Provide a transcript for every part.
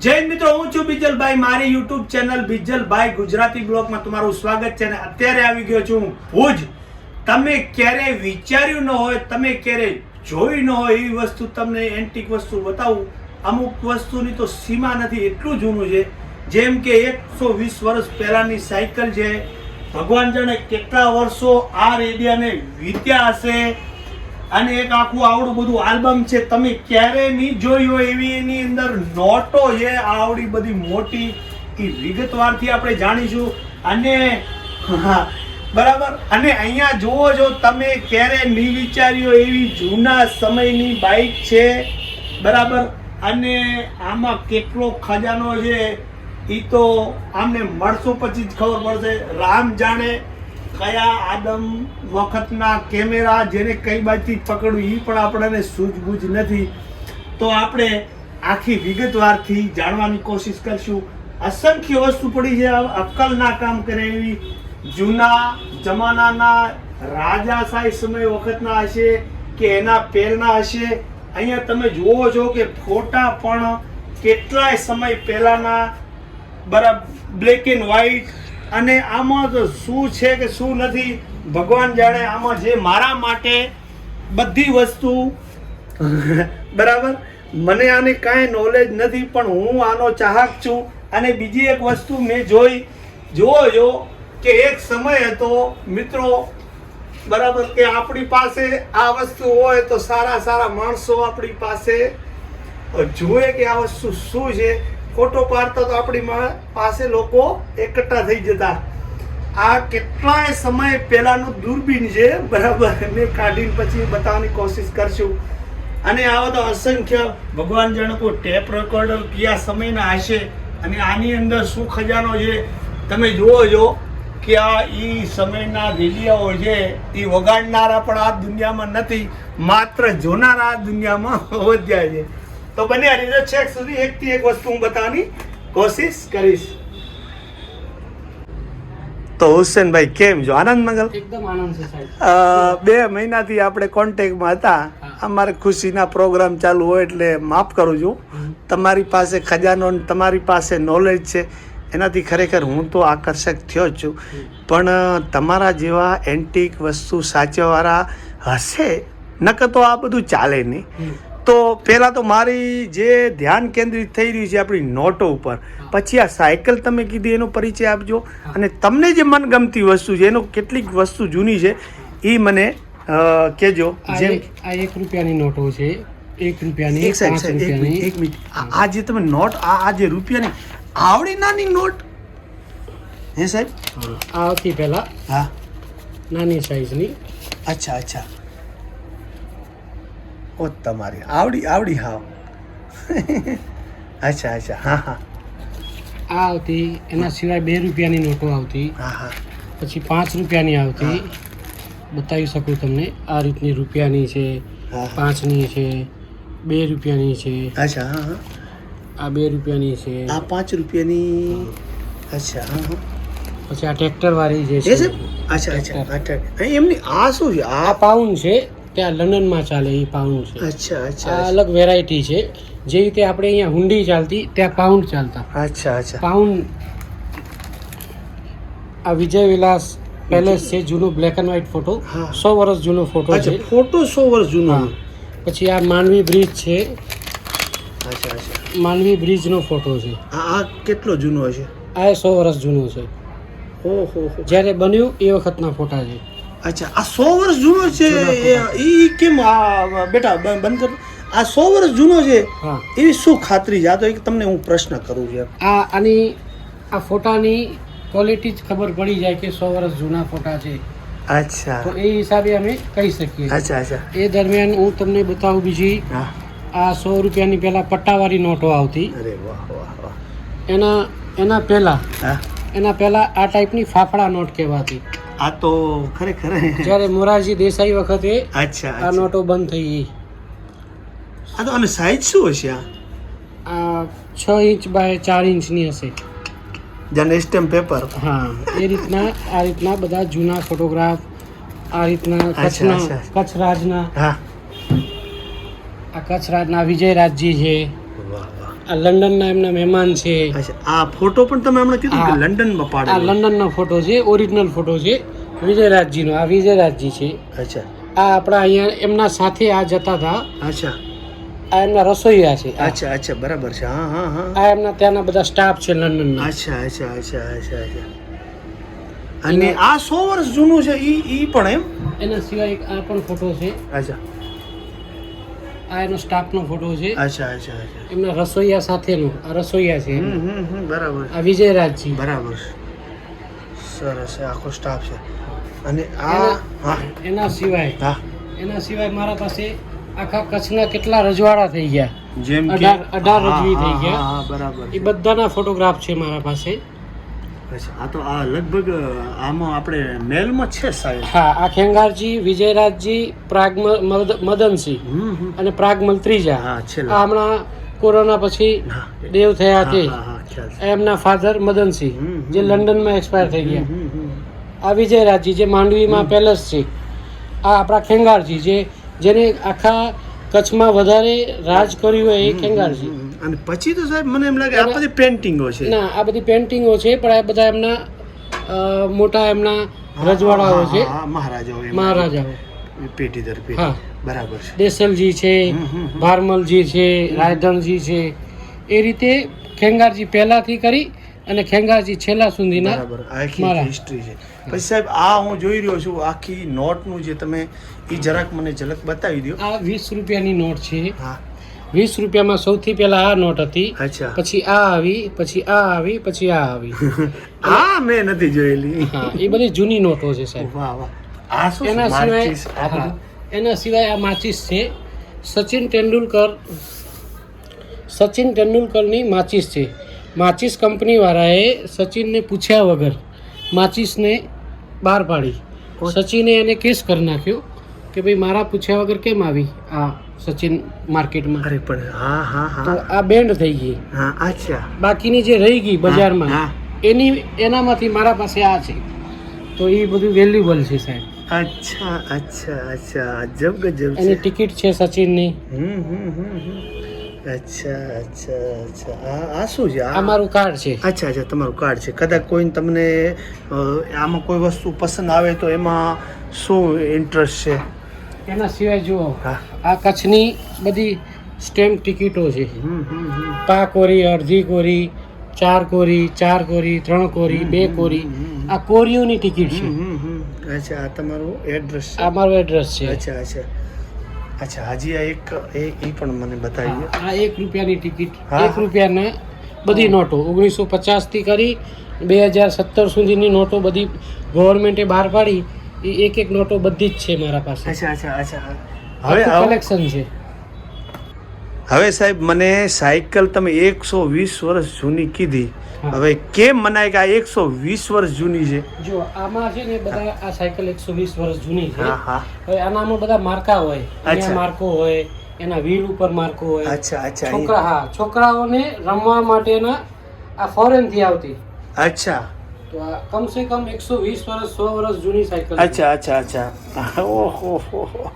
હિન્દ મિત્રો, હું છું બિજલભાઈ. મારી યુટ્યુબ ચેનલ બિજલભાઈ ગુજરાતી બ્લોગમાં તમારું સ્વાગત છે અને અત્યારે આવી ગયો છું હું ભુજ. તમે ક્યારે વિચાર્યું ન હોય, તમે ક્યારે જોઈ ન હોય એવી વસ્તુ તમને એન્ટિક વસ્તુ બતાવું. અમુક વસ્તુની તો સીમા નથી, એટલું જૂનું છે. જેમ કે એકસો વીસ વર્ષ પહેલાંની સાયકલ છે. ભગવાન જાણે કેટલા વર્ષો આ રેડિયાને વીત્યા હશે અને એક આખું આવડું બધું આલ્બમ છે તમે ક્યારે નહીં જોઈ હોય એવી એની અંદર નોટો છે. આવડી બધી મોટી એ વિગતવારથી આપણે જાણીશું. અને હા, બરાબર. અને અહીંયા જુઓ છો તમે ક્યારે નહીં વિચાર્યો એવી જૂના સમયની બાઇક છે. બરાબર. અને આમાં કેટલો ખજાનો છે. એ તો આમને મળશો પછી જ ખબર પડશે. રામ જાણે કયા આદમ વખતના કેમેરા જેને કઈ બાજુથી પકડવું એ પણ આપણને સૂઝબૂઝ નથી. તો આપણે આખી વિગતવારથી જાણવાની કોશિશ કરશું. અસંખ્ય વસ્તુ પડી છે અક્કલના અક્કલ કામ કરે એવી. જૂના જમાનાના રાજાશાહી સમય વખતના હશે કે એના પહેલના હશે. અહીંયા તમે જુઓ છો કે ફોટા પણ કેટલાય સમય પહેલાના, બરાબર બ્લેક એન્ડ વ્હાઈટ અને આમાં તો શું છે કે શું નથી, ભગવાન જાણે આમાં જે મારા માટે બધી વસ્તુ બરાબર? મને આની કાંઈ નોલેજ નથી, પણ હું આનો ચાહક છું. અને બીજી એક વસ્તુ મેં જોઈ, જુઓ જો કે એક સમય હતો, મિત્રો, બરાબર, કે આપણી પાસે આ વસ્તુ હોય તો સારા સારા માણસો આપણી પાસે. જુએ કે આ વસ્તુ શું છે? ફોટો પાડતા તો આપણી પાસે લોકો એકઠા થઈ જતા. આ કેટલાય સમય પહેલાનું દૂરબીન છે, બરાબર? મેં કાઢીને પછી બતાવવાની કોશિશ કરશું. અને આવા તો અસંખ્ય ભગવાન જાણે કોઈ ટેપ રેકોર્ડર કયા સમયના હશે અને આની અંદર શું ખજાનો છે? તમે જુઓ છો કે આ એ સમયના રેડિયાઓ છે એ વગાડનારા પણ આ દુનિયામાં નથી, માત્ર જોનારા આ દુનિયામાં વધ્યા છે. તો બને રીતે છેક સુધી એકથી એક વસ્તુ હું બતાવવાની કોશિશ કરીશ. તો હુસેનભાઈ કેમ છો? આનંદ મંગલ? એકદમ આનંદ છે બે મહિનાથી આપણે કોન્ટેક્ટમાં હતા. અમારે ખુશીના પ્રોગ્રામ ચાલુ હોય એટલે માફ કરું છું. તમારી પાસે ખજાનો તમારી પાસે નોલેજ છે. એનાથી ખરેખર હું તો આકર્ષક થયો જ છું. પણ તમારા જેવા એન્ટિક વસ્તુ સાચવવાળા હશે? નકર તો આ બધું ચાલે નહીં. તો પહેલાં તો મારી જે ધ્યાન કેન્દ્રિત થઈ રહ્યું છે આપણી નોટો ઉપર પછી આ સાયકલ તમે કીધી એનો પરિચય આપજો. અને તમને જે મનગમતી વસ્તુ છે એનો કેટલીક વસ્તુ જૂની છે એ મને કહેજો. જેમ આ એક રૂપિયાની નોટો છે એક રૂપિયાની એક સાઈડ એક મિનિટ આ જે તમે નોટ આ જે રૂપિયાની આવડી નાની નોટ હે સાહેબ? હા, પહેલાં હા. નાની સાઈઝની અચ્છા અચ્છા. ઓ તમારી. આવડી આવડી હાવ. અચ્છા અચ્છા. હા હા. આ આવતી એના સિવાય બે રૂપિયાની નોટો આવતી. હા હા. પછી પાંચ રૂપિયાની આવતી. બતાવી શકું તમને. આ રીતની રૂપિયાની છે હા. પાંચની છે બે રૂપિયાની છે. અચ્છા હા હા. આ બે રૂપિયાની છે. આ પાંચ રૂપિયાની અચ્છા હા હા. પછી આ ટ્રેક્ટર વાળી જે છે અચ્છા અચ્છા. એમની આ શું છે? આ પાઉન્ડ છે. ત્યાં લંડનમાં ચાલે એ પાઉન્ડ છે. અચ્છા આ અચ્છા. અલગ વેરાયટી છે. જે રીતે આપણે અહીંયા હુંડી ચાલતી ત્યાં પાઉન્ડ ચાલતા. અચ્છા અચ્છા. પાઉન્ડ આ વિજય વિલાસ પેલેસ છે જૂનો બ્લેક એન્ડ વ્હાઈટ ફોટો. સો વર્ષ જૂનો ફોટો છે. ફોટો સો વર્ષ જૂનો. પછી આ માનવી બ્રિજ છે. અચ્છા અચ્છા. માંડવી બ્રિજનો ફોટો છે. આ આ કેટલો જૂનો છે આ સો વર્ષ જૂનો છે. ઓહો હો. જ્યારે બન્યું એ વખતના ફોટા છે. અચ્છા આ સો વર્ષ જૂનો છે એ કેમ આ બેટા બંધ કર આ સો વર્ષ જૂનો છે એવી શું ખાતરી આ તો એક તમને હું પ્રશ્ન કરું છું. આ આની આ ફોટાની ક્વોલિટી જ ખબર પડી જાય કે સો વર્ષ જૂના ફોટા છે. અચ્છા. તો એ હિસાબે અમે કહી શકીએ. અચ્છા અચ્છા. એ દરમિયાન હું તમને બતાવું બીજી આ સો રૂપિયાની પહેલા પટ્ટાવાળી નોટો આવતી. અરે વાહ વાહ એના એના પહેલા એના પહેલા આ ટાઈપની ફાફડા નોટ કહેવાતી. આ તો ખરેખર જ્યારે મોરારજી દેસાઈ વખતે અચ્છા આ નોટો બંધ થઈ ગઈ. આ તો અને સાઈઝ શું હશે આ? આ છ ઇંચ બાય ચાર ઇંચની હશે. જેને સ્ટેમ્પ પેપર હા એ રીતના આ રીતના બધા જૂના ફોટોગ્રાફ આ રીતના કચ્છના કચ્છ રાજના હા. આ કચ્છ રાજના વિજય રાજજી છે આ લંડનના એમના મહેમાન છે. આ ફોટો પણ તમે હમણાં કીધું કે. લંડનમાં આ પાડેલો લંડનનો ફોટો છે ઓરિજિનલ ફોટો છે. વિજયરાજજીનો આ વિજયરાજજી છે. અચ્છા. આ આપણા અહીંયા એમના સાથે આ જતા હતા. અચ્છા. આ એમના રસોઈયા છે. અચ્છા અચ્છા બરાબર છે. હા હા હા. આ એમના ત્યાંના બધા સ્ટાફ છે લંડનના. અચ્છા અચ્છા અચ્છા અચ્છા અચ્છા. અને આ સો વર્ષ જૂનું છે ઈ ઈ પણ એમ? એના સિવાય એક આ પણ ફોટો છે. અચ્છા. આ એનો સ્ટાફનો ફોટો છે. અચ્છા અચ્છા અચ્છા. એમના રસોઈયા સાથેનો આ રસોઈયા છે બરાબર. આ વિજયરાજજી. બરાબર. સરસ આખો સ્ટાફ છે. અને આ એના- હા. એના સિવાય હા. એના સિવાય મારા પાસે આખા કચ્છના કેટલા રજવાડા થઈ ગયા. જેમ કે અઢાર- અઢાર રજવી થઈ ગયા. હા, હા, બરાબર એ બધાના ફોટોગ્રાફ છે મારા પાસે. આ તો આ લગભગ આમાં આપણે મેલમાં છે સાહેબ. હા આ ખેંગારજી વિજયરાજજી પ્રાગ મદ- મદનસિંહ અને પ્રાગમલ ત્રીજા હા આ હમણાં કોરોના પછી દેવ થયા તે. એમના ફાધર મદનસિંહ. જે લંડનમાં એક્સપાયર થઈ ગયા. આ વિજયરાજજી જે માંડવીમાં પેલેસ છે. આ આપણા ખેંગારજી જે જેને આખા કચ્છમાં વધારે રાજ કર્યું હોય એ ખેંગારજી. અને પછી તો સાહેબ મને એમ લાગે આ બધી પેન્ટિંગો છે. ના આ બધી પેન્ટિંગો છે પણ આ બધા એમના મોટા એમના રજવાડાઓ છે. મહારાજાઓ. મહારાજાઓ. પેઢી દર પેઢી બરાબર છે. દેસલજી છે. ભારમલજી છે રાયધણજી છે. એ રીતે ખેંગારજી પહેલાંથી કરી અને ખેંગાજી છેલ્લા સુધીના આખી હિસ્ટ્રી છે. પછી સાહેબ આ હું જોઈ રહ્યો છું આખી નોટનું જે તમે એ જરાક મને ઝલક બતાવી દો આ વીસ રૂપિયાની નોટ છે. વીસ રૂપિયામાં સૌથી પહેલા આ નોટ હતી પછી આ આવી પછી આ આવી પછી આ આવી. આ મેં નથી જોયેલી. હા એ બધી જૂની નોટો છે સાહેબ. એના સિવાય આ એના સિવાય આ માચિસ છે. સચિન તેંડુલકર સચિન તેંડુલકરની માચિસ છે. માચીસ કંપનીવાળાએ સચિનને પૂછ્યા વગર માચિસને બહાર પાડી. સચિને એને કેસ કરી નાખ્યો કે ભાઈ મારા પૂછ્યા વગર કેમ આવી આ સચિન માર્કેટમાં? અરે પણ હા હા હા. આ બેન્ડ થઈ ગઈ. હા અચ્છા. બાકીની જે રહી ગઈ બજારમાં હા. એની એનામાંથી મારા પાસે આ છે. તો એ બધું વેલ્યુબલ છે સાહેબ. અચ્છા અચ્છા અચ્છા. અજબ ગજબ એની ટિકિટ છે સચિનની. હમ હમ હમ. અચ્છા અચ્છા અચ્છા. આ શું છે? આ મારું કાર્ડ છે. અચ્છા અચ્છા તમારું કાર્ડ છે. કદાચ કોઈ તમને આમાં કોઈ વસ્તુ પસંદ આવે તો એમાં શું ઇન્ટરેસ્ટ છે? એના સિવાય જુઓ આ કચ્છની બધી સ્ટેમ્પ ટિકિટો છે. પા કોરી અડધી કોરી ચાર કોરી ચાર કોરી ત્રણ કોરી બે કોરી. આ કોરીઓની ટિકિટ છે. અચ્છા આ તમારું એડ્રેસ આ મારું એડ્રેસ છે. અચ્છા અચ્છા. અચ્છા હજી આ એક એ એ પણ મને બતાવી આ એક રૂપિયાની ટિકિટ એક રૂપિયાના બધી નોટો. ઓગણીસો પચાસથી કરી બે હજાર સત્તર સુધીની નોટો બધી ગવર્મેન્ટે બહાર પાડી. એ એક એક નોટો બધી જ છે મારા પાસે. અચ્છા અચ્છા અચ્છા. હવે કલેક્શન છે. હવે સાહેબ મને સાયકલ તમે એકસો વીસ વર્ષ જૂની કીધી. હવે કેમ મનાય કે આ એકસો વીસ વર્ષ જૂની છે? જો આમાં છે ને બધા આ સાયકલ એકસો વીસ વર્ષ જૂની છે. હા હા. હવે આનામાં બધા માર્કા હોય. અહીંયા માર્કો હોય એના વ્હીલ ઉપર માર્કો હોય. અચ્છા અચ્છા. છોકરા હા છોકરાઓને રમવા માટેના આ ફોરેનથી આવતી. અચ્છા. તો આ કમસે કમ એકસો વીસ વર્ષ સો વર્ષ જૂની સાયકલ અચ્છા અચ્છા અચ્છા. ઓહો હો હો.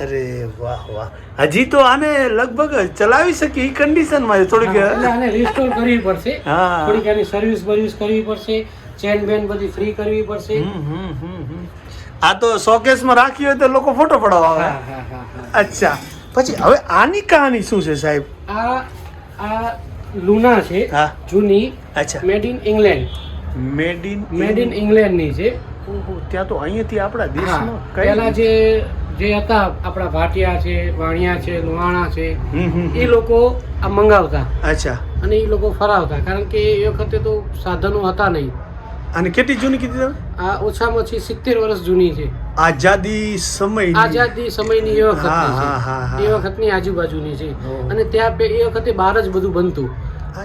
અરે વાહ વાહ. હજી તો આને લગભગ ચલાવી શકીએ એ કન્ડિશનમાં થોડીક આને રિસ્ટોર કરવી પડશે. થોડીક આની સર્વિસ બર્વિસ કરવી પડશે. ચેન બેન બધી ફ્રી કરવી પડશે. આ તો શોકેસમાં રાખી હોય તો લોકો ફોટો પડાવવા આવે. અચ્છા. પછી હવે આની કહાની શું છે સાહેબ? આ આ લુના છે જૂની અચ્છા. Made in England made in made in ઇંગ્લેન્ડની છે. ત્યાં તો અહીંયાથી આપણા દેશમાં પહેલા જે જે હતા આપણા ભાટિયા છે વાણિયા છે લોહાણા છે એ લોકો આ મંગાવતા. અચ્છા. અને એ લોકો ફરાવતા કારણ કે એ વખતે તો સાધનો હતા નહીં. અને કેટલી જૂની કીધી તમે? આ ઓછામાં ઓછી સિત્તેર વર્ષ જૂની છે. આઝાદી સમય આઝાદી સમયની એ વખત એ વખતની આજુબાજુની છે. અને ત્યાં એ વખતે બહાર જ બધું બનતું.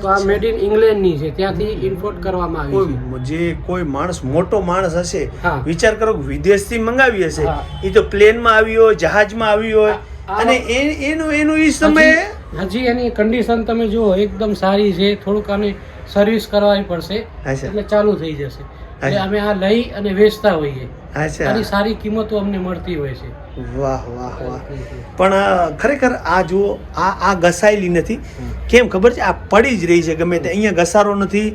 તો આ મેડ ઇન ઇંગ્લેન્ડની છે. ત્યાંથી ઇમ્પોર્ટ કરવામાં આવી છે. જે કોઈ માણસ મોટો માણસ હશે વિચાર કરો કે વિદેશથી મંગાવી હશે. એ તો પ્લેનમાં આવી હોય જહાજમાં આવી હોય. અને એ- એનું એનું એ સમયે હજી હજી એની કન્ડિશન તમે જુઓ એકદમ સારી છે. થોડુંક આને સર્વિસ કરવાની પડશે. એટલે ચાલુ થઈ જશે. એટલે અમે આ લઈ અને વેચતા હોઈએ. અચ્છા આની સારી કિંમતો અમને મળતી હોય છે. વાહ વાહ વાહ. પણ ખરેખર આ જુઓ આ આ ઘસાયેલી નથી. કેમ ખબર છે? આ પડી જ રહી છે ગમે તે. અહીંયા ઘસારો નથી.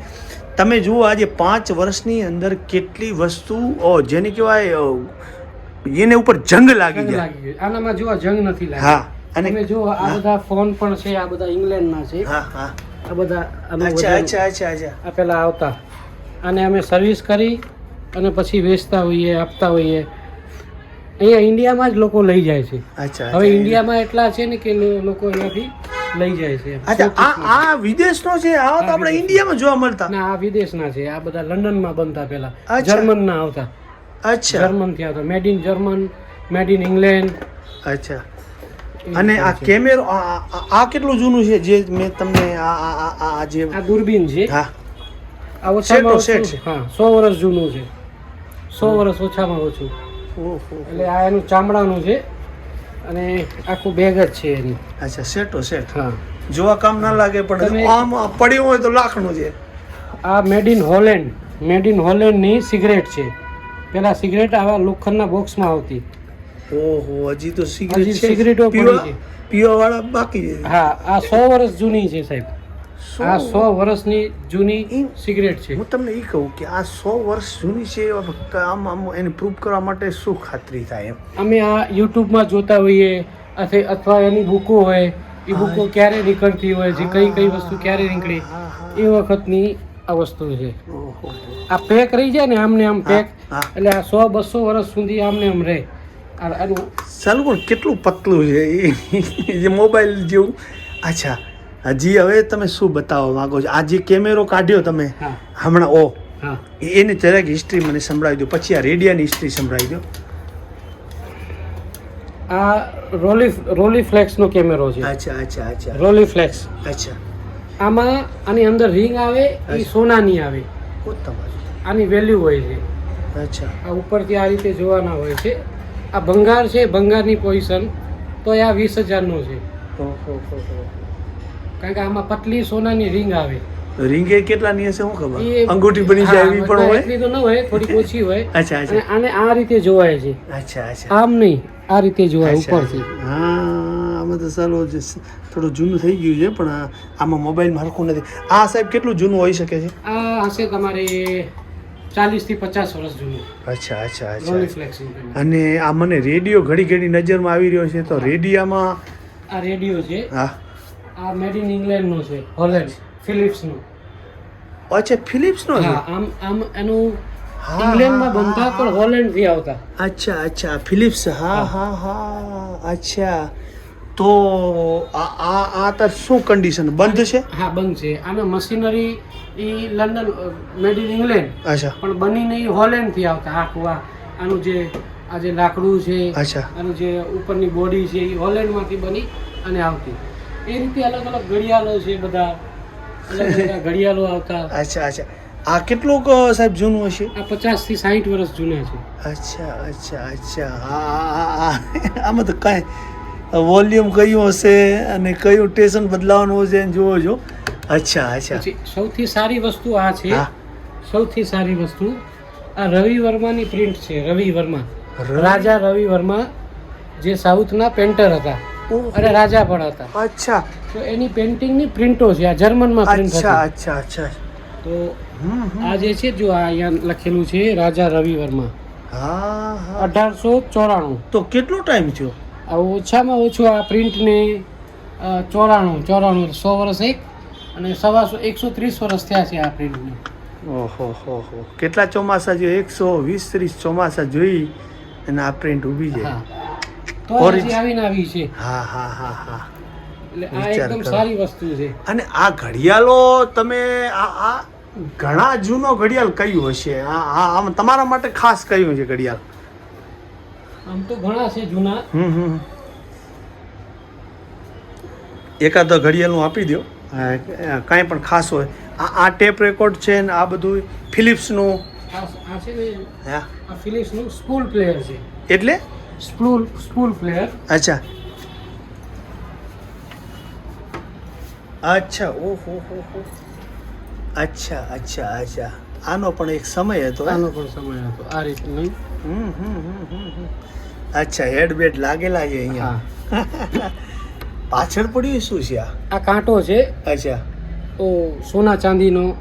તમે જુઓ આજે પાંચ વર્ષની અંદર કેટલી વસ્તુ જેને કહેવાય એને ઉપર જંગ લાગી જાય. આનામાં જો જંગ નથી લાગી. હા અને તમે જો આ. બધા ફોન પણ છે આ બધા ઇંગ્લેન્ડના છે. હા હા. આ બધા અચ્છા અચ્છા અચ્છા અચ્છા. આ પેલા આવતા. અને અમે સર્વિસ કરી અને પછી વેચતા હોઈએ આપતા હોઈએ. અહીંયા ઇન્ડિયામાં જ લોકો લઈ જાય છે. અચ્છા હવે ઇન્ડિયામાં એટલા છે ને કે લોકો અહીંયાથી લઈ જાય છે. અચ્છા આ આ વિદેશનો છે? આ તો આપણે ઇન્ડિયામાં જોવા મળતા. ના આ વિદેશના છે. આ બધા લંડનમાં બનતા અચ્છા. જર્મનના આવતા. અચ્છા. જર્મનથી આવતા made in German made in England અચ્છા. અને આ કેમેરો આ કેટલું જૂનું છે? જે મેં તમને આ- આ આ જે આ દૂરબીન છે. હા. આ ઓછામાં ઓછું છે. હા સો વર્ષ જૂનું છે. સો વર્ષ ઓછામાં ઓછું. ઓહો. એટલે આ એનું ચામડાનું છે અને આખું બેગ જ છે એની. અચ્છા સેટો સેટ. હા. જોવા કામ ના લાગે પણ આમ પડ્યું હોય તો લાખનું છે. આ made in Holland made in હોલેન્ડની cigarette છે. પેલા સિગરેટ આવા લોખંડના બોક્સમાં આવતી. ઓહો હજી તો સિગરેટ સિગરેટો પીવા વાળા બાકી છે. હા આ સો વર્ષ જૂની છે સાહેબ. આ સો વર્ષની જૂની સિગરેટ છે. હું તમને એ કહું કે આ સો વર્ષ જૂની છે આમ આમ એને પ્રૂવ કરવા માટે શું ખાતરી થાય એમ? અમે આ યુટ્યુબમાં જોતા હોઈએ અથવા અથવા એની બુકો હોય એ બુકો ક્યારે નીકળતી હોય જે કઈ કઈ વસ્તુ ક્યારે નીકળી એ વખતની આ વસ્તુ છે. આ પેક રહી જાય ને આમને આમ પેક એટલે આ સો બસો વર્ષ સુધી આમને આમ રહે. આનું પણ કેટલું પતલું છે એ જે મોબાઈલ જેવું. અચ્છા હજી હવે તમે શું બતાવવા માંગો છો? આ જે કેમેરો કાઢ્યો તમે હમણાં ઓ. એની જરાક હિસ્ટ્રી મને સંભળાવી દો. પછી આ રેડિયાની હિસ્ટ્રી સંભળાવી દો. આ રોલી રોલી ફ્લેક્સનો કેમેરો છે. અચ્છા અચ્છા અચ્છા. રોલી ફ્લેક્સ અચ્છા. આમાં આની અંદર રિંગ આવે એ સોનાની આવે. આની વેલ્યુ હોય છે. અચ્છા. આ ઉપરથી આ રીતે જોવાના હોય છે. આ ભંગાર છે ભંગારની પોઝિશન. તો આ વીસ હજારનો છે. ઓહો. કારણ કે આમાં પતલી સોનાની રિંગ આવે. રીંગે કેટલાની હશે શું ખબર? એ- અંગૂઠી બની જાય એવી પણ હોય? એટલી તો ન હોય થોડીક ઓછી હોય. અચ્છા અચ્છા. અને આ રીતે જોવાય છે. અચ્છા અચ્છા. આમ નહીં આ રીતે જોવાય. ઉપરથી. હા આમાં તો ચાલો જ થોડું જૂનું થઈ ગયું છે પણ આમાં મોબાઈલમાં હરખું નથી. આ સાહેબ કેટલું જૂનું હોઈ શકે છે? આ હશે તમારે ચાલીસથી પચાસ વર્ષ જૂનું. અચ્છા અચ્છા અચ્છા. અને આ મને રેડિયો ઘડી ઘડી નજરમાં આવી રહ્યો છે તો રેડિયામાં આ રેડિયો છે. હા. આ મેડ ઇન ઇંગ્લેન્ડનો છે. હોલેન્ડ ફિલિપ્સનું અચ્છા ફિલિપ્સનો છે? હા આમ આમ એનું ઇંગ્લેન્ડમાં બનતા પણ હોલેન્ડથી આવતા. અચ્છા અચ્છા ફિલિપ્સ હા હા. હા અચ્છા. તો આ આ આ તાર શું કન્ડિશન બંધ છે? હા બંધ છે. આને મશીનરી એ લંડન મેડ ઇન ઇંગ્લેન્ડ અચ્છા. પણ બનીને એ હોલેન્ડથી આવતા. આખું આ આનું જે આ જે લાકડું છે અચ્છા. આનું જે ઉપરની બોડી છે એ હોલેન્ડમાંથી બની અને આવતી. એ રીતે અલગ અલગ ઘડિયાળો છે બધા. અલગ અલગ ઘડિયાળો આવતા. અચ્છા અચ્છા. આ કેટલું સાહેબ જૂનું હશે? આ પચાસથી સાહીઠ વર્ષ જૂના છે. અચ્છા અચ્છા અચ્છા. હા આમાં તો કાંઈ વોલ્યુમ કયું હશે અને કયું ટેશન બદલાવાનું હશે જુઓ જો અચ્છા અચ્છા. સૌથી સારી વસ્તુ આ છે. સૌથી સારી વસ્તુ આ રવિ વર્માની પ્રિન્ટ છે રવિ વર્મા. રાજા રવિ વર્મા જે સાઉથના પેન્ટર હતા. અને રાજા પણ હતા. અચ્છા. તો એની પેન્ટિંગની પ્રિન્ટો છે આ જર્મનમાં પ્રિન્ટ અચ્છા અચ્છા અચ્છા. તો. આ જે છે જો આ અહીંયા લખેલું છે રાજા રવિ વર્મા હા હા. અઢારસો ચોરાણું. તો કેટલો ટાઈમ થયો? આ ઓછામાં ઓછું આ પ્રિન્ટને ચોરાણું ચોરાણું સો વર્ષ એક અને સવાસો એકસો ત્રીસ વર્ષ થયા છે આ પ્રિન્ટને. ઓહો હો હો. કેટલા ચોમાસા જો એકસો વીસ ત્રીસ ચોમાસા જોઈ અને આ પ્રિન્ટ ઊભી જાય હા તો Origi- હજી આવીને આવી છે. હા હા હા હા. એટલે આ એકદમ સારી વસ્તુ છે. અને આ ઘડિયાળો તમે આ આ ઘણા જૂનો ઘડિયાળ કયું હશે? આ આમ તમારા માટે ખાસ કયું છે ઘડિયાળ? આમ તો ઘણા છે જૂના. હમ હમ એકાદ ઘડિયાળનું આપી દો કાંઈ પણ ખાસ હોય. આ આ ટેપ રેકોર્ડ છે ને આ બધું ફિલિપ્સનું. આ છે ને હા. આ ફિલિપ્સનું સ્કૂલ પ્લેયર છે. એટલે? સ્પૂલ સ્પૂલ પ્લેયર અચ્છા. અચ્છા ઓહો હો હો. અચ્છા અચ્છા અચ્છા. આનો પણ એક સમય હતો આનો પણ સમય હતો આ રીતનું. હમ, હમ. અચ્છા હેડ બેડ લાગેલા છે અહીંયા. પાછળ પડ્યું શું છે આ કાંટો છે. અચ્છા. તો સોના ચાંદીનો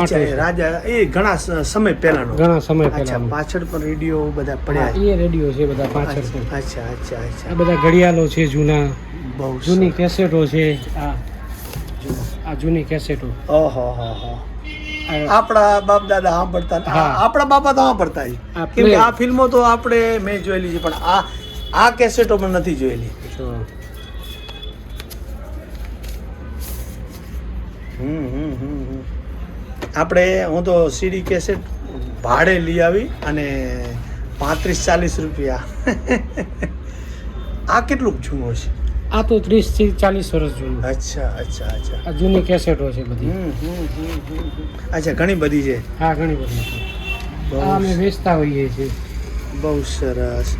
અચ્છા રાજા એ ઘણા સમય પહેલાનો. ઘણા સમય અચ્છા પાછળ પણ રેડિયો બધા પડ્યા. એ રેડિયો છે બધા પાછળ અચ્છા છે. અચ્છા અચ્છા આ બધા ઘડિયાળો છે જૂના. બહુ જૂની કેસેટો છે. આ આ જૂની કેસેટો. ઓહો હો હો. આપણા બાપ દાદા સાંભળતા. આપણા બાપા તો સાંભળતા કેમ કે આ ફિલ્મો તો આપણે મેં જોયેલી છે પણ આ આ કેસેટો પણ નથી જોયેલી. હમ, હમ, હમ. આપણે હું તો સીડી કેસેટ ભાડે લઈ આવી અને પાંત્રીસ ચાલીસ રૂપિયા. આ કેટલું જૂનું છે આ તો ત્રીસથી ચાલીસ વર્ષ જૂનું. અચ્છા અચ્છા અચ્છા. આ જૂની કેસેટો છે બધી. અચ્છા ઘણી બધી છે? હા ઘણી બધી છે. અમે વેચતા હોઈએ છીએ. બહુ સરસ.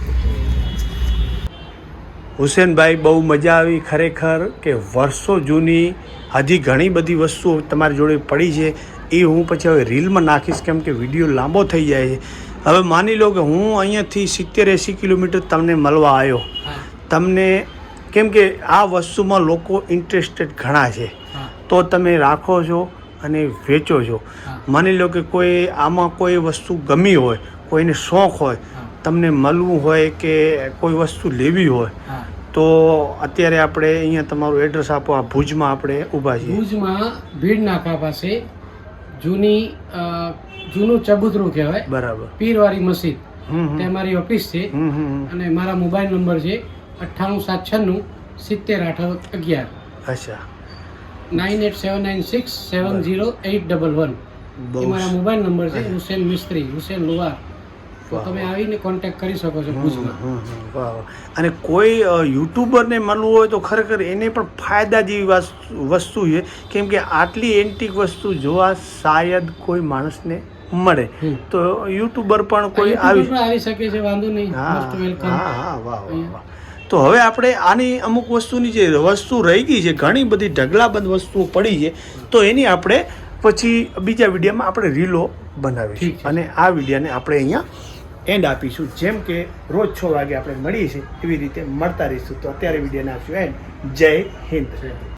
હુસેનભાઈ બહુ મજા આવી ખરેખર કે વર્ષો જૂની હજી ઘણી બધી વસ્તુઓ તમારી જોડે પડી છે. એ હું પછી હવે રીલમાં નાખીશ કેમ કે વીડિયો લાંબો થઈ જાય છે. હવે માની લો કે હું અહીંયાથી સિત્તેર એંસી કિલોમીટર તમને મળવા આવ્યો. તમને કેમ કે આ વસ્તુમાં લોકો ઇન્ટરેસ્ટેડ ઘણા છે. તો તમે રાખો છો અને વેચો છો. માની લો કે કોઈ આમાં કોઈ વસ્તુ ગમી હોય કોઈને શોખ હોય તમને મળવું હોય કે કોઈ વસ્તુ લેવી હોય તો અત્યારે આપણે અહીંયા તમારું એડ્રેસ આપો આ ભુજમાં આપણે ઊભા છીએ. ભુજમાં ભીડ નાકા પાસે જૂની જૂનું ચબુતરું કહેવાય. બરાબર. પીરવાળી મસ્જિદ. તે મારી ઓફિસ છે. અને મારા મોબાઈલ નંબર છે અઠ્ઠાણું સાત છન્નું સિત્તેર આઠ અગિયાર. અચ્છા. Nine eight seven nine six seven zero eight double one. મારા મોબાઈલ નંબર છે હુસેન મિસ્ત્રી હુસેન લુવાર. તો તમે આવીને કોન્ટેક્ટ કરી શકો છો ભુજમાં. અને કોઈ યુટ્યુબરને મળવું હોય તો ખરેખર એને પણ ફાયદા જેવી વસ્તુ- છે. કેમ કે આટલી એન્ટિક વસ્તુ જોવા શાયદ કોઈ માણસને મળે. તો યુટ્યુબર પણ કોઈ આવી આવી શકે છે વાંધો નહીં. હા હા વાહ વાહ તો હવે આપણે આની અમુક વસ્તુની જે વસ્તુ રહી ગઈ છે ઘણી બધી ઢગલાબંધ વસ્તુઓ પડી છે તો એની આપણે પછી બીજા વિડીયોમાં આપણે રીલો બનાવીશું. અને આ વિડીયોને આપણે અહીંયા એન્ડ આપીશું. જેમ કે રોજ છ વાગે આપણે મળીએ છીએ એવી રીતે મળતા રહીશું. તો અત્યારે વિડીયોને આપશું એન્ડ જય હિન્દ.